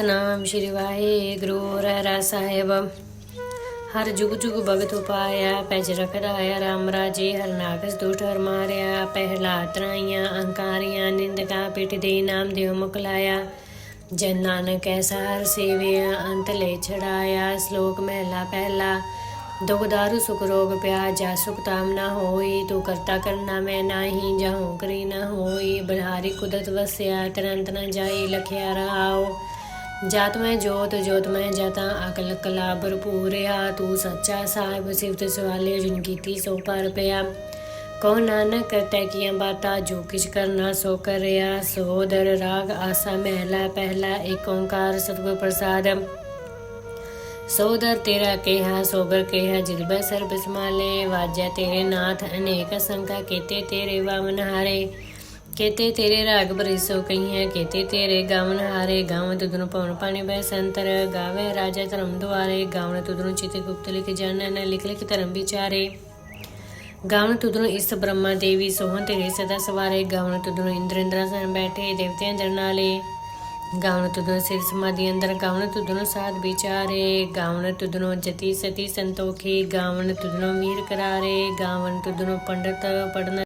ਸਤਨਾਮ ਸ਼੍ਰੀ ਵਾਹਿਗੁਰੂ ਰਹਿ ਸਾਹਿਬ ਹਰ ਜੁਗ ਜੁਗ ਭਗਤ ਉਪਾਇਆ ਪੈਜ ਰਖਦਾ ਆਇਆ ਰਾਮ ਰਾਜੇ ਹਰ ਨਾਗਸ ਦੁਸ਼ਟ ਹਰ ਮਾਰਿਆ ਪਹਿਲਾ ਤਰਾਈਆਂ ਅਹੰਕਾਰੀਆਂ ਨਿੰਦਕਾ ਪਿਟ ਦੇ ਨਾਮ ਦਿਓ ਮੁਕਲਾਇਆ ਜਨ ਨਾਨਕ ਐਸਾ ਹਰ ਸੇਵਿਆ ਅੰਤ ਲੈ ਛੜਾਇਆ ਸ਼ਲੋਕ ਮਹਿਲਾ ਪਹਿਲਾ ਦੁਖ ਦਾਰੂ ਸੁਖ ਰੋਗ ਪਿਆ ਜਾ ਸੁਖ ਤਾਮ ਨਾ ਹੋਈ ਤੂੰ ਕਰਤਾ ਕਰਨਾ ਮੈਂ ਨਾਹੀ ਜਹਉ ਕਰੀ ਨਾ ਹੋਈ ਬਲਹਾਰੀ ਕੁਦਰਤ ਵਸਿਆ ਤਰੰਤ ਨਾ ਜਾਈ ਲਖਿਆ ਰਹਾਓ ਜਾਤ ਮੈਂ ਜੋਤ ਜੋਤ ਮੈਂ ਜਾਤਾ, ਅਕਲ ਕਲਾ ਭਰਪੂਰਿਆ ਤੂੰ ਸੱਚਾ ਸਾਹਿਬ, ਸਿਫਤ ਸਵਾਲੇ ਜਿਨ ਕੀਤੀ ਸੋ ਪਰ ਪਿਆ। ਕੋ ਨਾਨਕ ਕਰਤਾ ਕੀਆਂ ਬਾਤਾਂ, ਜੋ ਕਿਛ ਕਰਨਾ ਸੋ ਕਰਿਆ। ਸੋ ਦਰ ਰਾਗ, ਆਸਾ ਮਹਿਲਾ, ਪਹਿਲਾ ਏਕ ਓੰਕਾਰ, ਸਤਿਗੁਰ ਪ੍ਰਸਾਦ। ਸੋਦਰ ਤੇਰਾ ਕਿਹਾ ਸੋਬਰ ਕਿਹਾ, ਜਿਤ ਬੈ ਸਰਬ ਸਮਾਲੇ ਵਾਜੈ ਤੇਰੇ ਨਾਥ, ਅਨੇਕ ਸੰਖਾ ਕੀਤੇ ਤੇਰੇ ਵਾਮਨ ਹਾਰੇ। ਕੀਤੇ ਤੇਰੇ ਰਾਗ ਬਰਿਸੋ ਕਈਆਂ ਕੀਤੇ ਤੇਰੇ ਗਾਵਨ ਹਾਰੇ ਗਾਵਨ ਤੁਧਨੂੰ ਪਵਨ ਪਾਣੀ ਬੈ ਸੰਤਰ, ਗਾਵੇ ਰਾਜਾ ਧਰਮ ਦੁਆਰੇ ਗਾਵਨ ਤੁਧਨੂੰ ਚਿਤ ਗੁਪਤ ਲਿਖ ਜਾਣਨ ਲਿਖ ਲਿਖ ਧਰਮ ਵਿਚਾਰੇ। ਗਾਵਨ ਤੁਧਨੂੰ ਇਸ ਬ੍ਰਹਮਾ ਦੇਵੀ ਸੋਹਣ ਤੇਰੇ ਸਦਾ ਸਵਾਰੇ ਗਾਵਨ ਤੁਧਨੂੰ ਇੰਦਰ ਇੰਦਰਾਸਨ ਬੈਠੇ ਦੇਵਤਿਆਂ ਅੰਦਰ ਨਾਲੇ। ਗਾਵਨ ਤੁਧਨੂੰ ਸਿਰ ਸਮਾਧੀ ਅੰਦਰ, ਗਾਵਣ ਤੁਧਨੂੰ ਸਾਧ ਵਿਚਾਰੇ। ਗਾਵਣ ਤੁਧਨੂੰ ਜਤੀ ਸਤੀ ਸੰਤੋਖੀ, ਗਾਵਣ ਤੁਧਨੂੰ ਵੀਰ ਕਰਾਰੇ, ਗਾਵਣ ਤੁਧਨੂੰ ਪੰਡਤ ਪੜਨ